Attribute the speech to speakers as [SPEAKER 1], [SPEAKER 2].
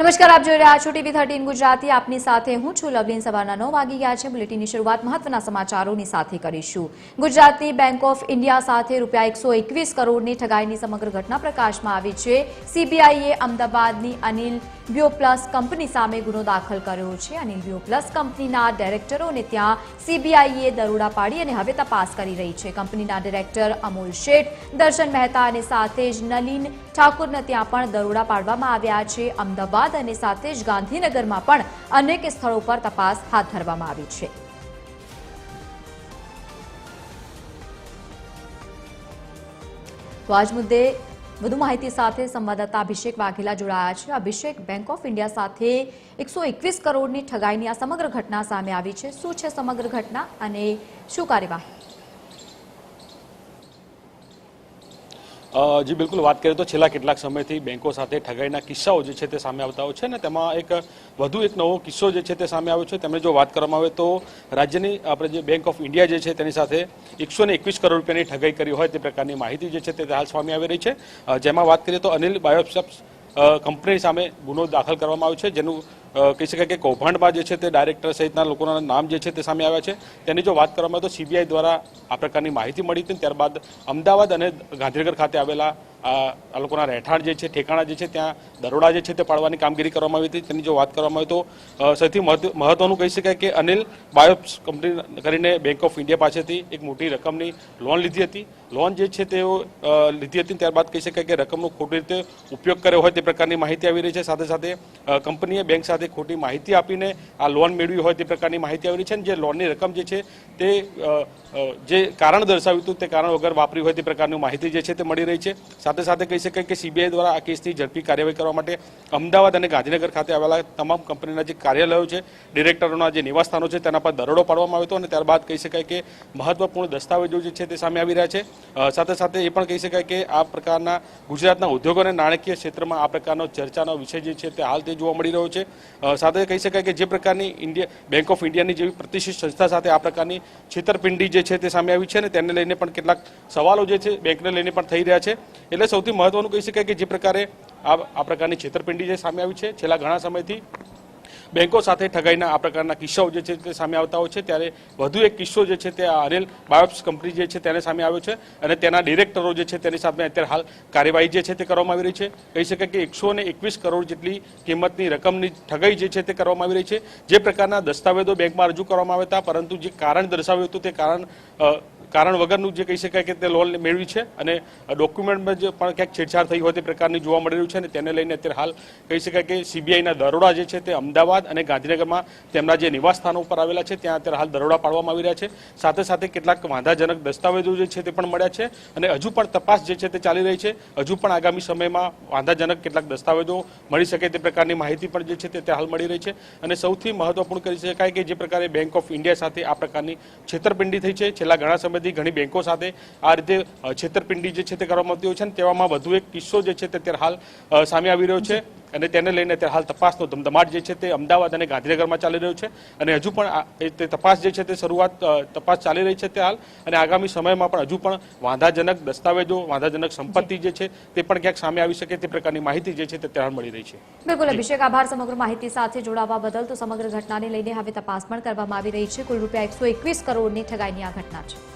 [SPEAKER 1] નમસ્કાર, આપ જોઈ રહ્યા છો ટીવી થર્ટીન ગુજરાતી. આપની સાથે હું છું લવલીન. સવારના નવ વાગી ગયા છે. બુલેટિનની શરૂઆત મહત્વના સમાચારોની સાથે કરીશું. ગુજરાતની બેંક ઓફ ઇન્ડિયા સાથે રૂપિયા એકસો એકવીસ કરોડની ઠગાઈની સમગ્ર ઘટના પ્રકાશમાં આવી છે. સીબીઆઈએ અમદાવાદની અનિલ બ્યોપ્લસ કંપની સામે ગુનો દાખલ કર્યો છે. અનિલ બ્યોપ્લસ કંપનીના ડિરેક્ટરોને ત્યાં સીબીઆઈએ દરોડા પાડી અને હવે તપાસ કરી રહી છે. કંપનીના ડિરેક્ટર અમોલ શેઠ, દર્શન મહેતા અને સાથે જ નલિન ઠાકુરને ત્યાં પણ દરોડા પાડવામાં આવ્યા છે. અમદાવાદ અને સાથે જ ગાંધીનગરમાં પણ અનેક સ્થળો પર તપાસ હાથ ધરવામાં આવી છે. તો આજ મુદ્દે વધુ માહિતી સાથે સંવાદદાતા અભિષેક વાઘેલા જોડાયા છે. અભિષેક બેંક ઓફ ઇન્ડિયા સાથે એકસો એકવીસ કરોડની ઠગાઈની આ સમગ્ર ઘટના સામે આવી છે. શું છે સમગ્ર ઘટના અને શું કાર્યવાહી?
[SPEAKER 2] જી, બિલકુલ. વાત કરીએ તો છેલ્લા કેટલાક સમયથી બેંકો સાથે ઠગાઈના કિસ્સાઓ જે છે તે સામે આવતા હોય છે ને તેમાં એક વધુ એક નવો કિસ્સો જે છે તે સામે આવ્યો છે. તેમને જો વાત કરવામાં આવે તો રાજ્યની આપણે જે બેંક ઓફ ઇન્ડિયા જે છે તેની સાથે એકસો એકવીસ કરોડ રૂપિયાની ઠગાઈ કરી હોય તે પ્રકારની માહિતી જે છે તે હાલ સામે આવી રહી છે. જેમાં વાત કરીએ તો અનિલ બાયોસેપ્સ કંપની સામે ગુનો દાખલ કરવામાં આવ્યો છે, જેનું કહી શકાય કે કૌભાંડમાં જે છે તે ડાયરેક્ટર સહિતના લોકોના નામ જે છે તે સામે આવ્યા છે. તેની જો વાત કરવામાં આવે તો સીબીઆઈ દ્વારા આ પ્રકારની માહિતી મળી હતી ત્યારબાદ અમદાવાદ અને ગાંધીનગર ખાતે આવેલા આ લોકોના રહેઠાણ જે છે, ઠેકાણા જે છે, ત્યાં દરોડા જે છે તે પાડવાની કામગીરી કરવામાં આવી હતી. તેની જો વાત કરવામાં આવે તો સૌથી મહત્વનું કહી શકાય કે અનિલ બાયોપ્સ કંપની કરીને બેંક ઓફ ઇન્ડિયા પાસેથી એક મોટી રકમની લોન લીધી હતી. લોન જે છે તેઓ લીધી હતી. ત્યારબાદ કહી શકાય કે રકમનો ખોટી રીતે ઉપયોગ કર્યો હોય તે પ્રકારની માહિતી આવી રહી છે. સાથે સાથે કંપનીએ બેંક સાથે ખોટી માહિતી આપીને આ લોન મેળવી હોય તે પ્રકારની માહિતી આવી રહી છે અને જે લોનની રકમ જે છે તે જે કારણ દર્શાવ્યું હતું તે કારણ વગર વાપરી હોય તે પ્રકારની માહિતી જે છે તે મળી રહી છે. સાથે સાથે કહી શકાય કે સીબીઆઈ દ્વારા આ કેસની ઝડપી કાર્યવાહી કરવા માટે અમદાવાદ અને ગાંધીનગર ખાતે આવેલા તમામ કંપનીના જે કાર્યાલયો છે, ડિરેક્ટરોના જે નિવાસસ્થાનો છે, તેના પર દરોડો પાડવામાં આવ્યો હતો અને ત્યારબાદ કહી શકાય કે મહત્વપૂર્ણ દસ્તાવેજો જે છે તે સામે આવી રહ્યા છે. સાથે સાથે એ પણ કહી શકાય કે આ પ્રકારના ગુજરાતના ઉદ્યોગો અને નાણાકીય ક્ષેત્રમાં આ પ્રકારનો ચર્ચાનો વિષય જે છે તે હાલ તે જોવા મળી રહ્યો છે. સાથે કહી શકાય કે જે પ્રકારની ઇન્ડિયા બેંક ઓફ ઇન્ડિયાની જેવી પ્રતિષ્ઠિત સંસ્થા સાથે આ પ્રકારની છેતરપિંડી જે છે તે સામે આવી છે અને તેને લઈને પણ કેટલાક સવાલો જે છે બેંકને લઈને પણ થઈ રહ્યા છે. એટલે સૌથી મહત્વનું કહી શકાય કે જે પ્રકારે આ આ પ્રકારની છેતરપિંડી જે સામે આવી છે, છેલ્લા ઘણા સમયથી બેંકો સાથે ઠગાઈના આ પ્રકારના કિસ્સાઓ જે છે તે સામે આવતા હોય છે. ત્યારે વધુ એક કિસ્સો જે છે તે આ અનિલ બાયોપ્સ કંપની જે છે તેને સામે આવ્યો છે અને તેના ડિરેક્ટરો જે છે તેની સામે અત્યારે હાલ કાર્યવાહી જે છે તે કરવામાં આવી રહી છે. કહી શકાય કે એકસો એકવીસ કરોડ જેટલી કિંમતની રકમની ઠગાઈ જે છે તે કરવામાં આવી રહી છે. જે પ્રકારના દસ્તાવેજો બેંકમાં રજૂ કરવામાં આવ્યા હતા, પરંતુ જે કારણ દર્શાવ્યું હતું તે કારણ કારણ વગરનું જે કહી શકાય કે તે લોન મેળવી છે અને ડોક્યુમેન્ટમાં જે પણ ક્યાંક છેડછાડ થઈ હોય તે પ્રકારની જોવા મળી રહ્યું છે અને તેને લઈને અત્યારે હાલ કહી શકાય કે સીબીઆઈના દરોડા જે છે તે અમદાવાદ અને ગાંધીનગરમાં તેમના જે નિવાસસ્થાનો ઉપર આવેલા છે, ત્યાં અત્યારે હાલ દરોડા પાડવામાં આવી રહ્યા છે. સાથે સાથે કેટલાક વાંધાજનક દસ્તાવેજો જે છે તે પણ મળ્યા છે અને હજુ પણ તપાસ જે છે તે ચાલી રહી છે. હજુ પણ આગામી સમયમાં વાંધાજનક કેટલાક દસ્તાવેજો મળી શકે તે પ્રકારની માહિતી પણ જે છે તે તે હાલ મળી રહી છે. અને સૌથી મહત્વપૂર્ણ કરી શકાય કે જે પ્રકારે બેંક ઓફ ઇન્ડિયા સાથે આ પ્રકારની છેતરપિંડી થઈ છે. છેલ્લા ઘણા સમયથી ઘણી બેંકો સાથે આ રીતે છેતરપિંડી જે છે તે કરવામાં આવતી હોય છે અને તેવામાં વધુ એક કિસ્સો જે છે તે અત્યારે હાલ સામે આવી રહ્યો છે. અને તેને લઈને અત્યારે હાલ તપાસનો ધમધમાટ જે છે તે અમદાવાદ અને ગાંધીનગરમાં ચાલી રહ્યો છે અને હજુ પણ તે તપાસ જે છે તે શરૂઆત તપાસ ચાલી રહી છે તે હાલ અને આગામી સમયમાં પણ હજુ પણ વાંધાજનક દસ્તાવેજો, વાંધાજનક સંપત્તિ જે છે તે પણ ક્યાંક સામે આવી શકે તે પ્રકારની માહિતી જે છે તે ત્યાં મળી રહી છે.
[SPEAKER 1] બિલકુલ, અભિષેક આભાર સમગ્ર માહિતી સાથે જોડાવા બદલ. તો સમગ્ર ઘટનાને લઈને હવે તપાસ પણ કરવામાં આવી રહી છે. કુલ રૂપિયા એકસો એકવીસ કરોડની ઠગાઈની આ ઘટના છે.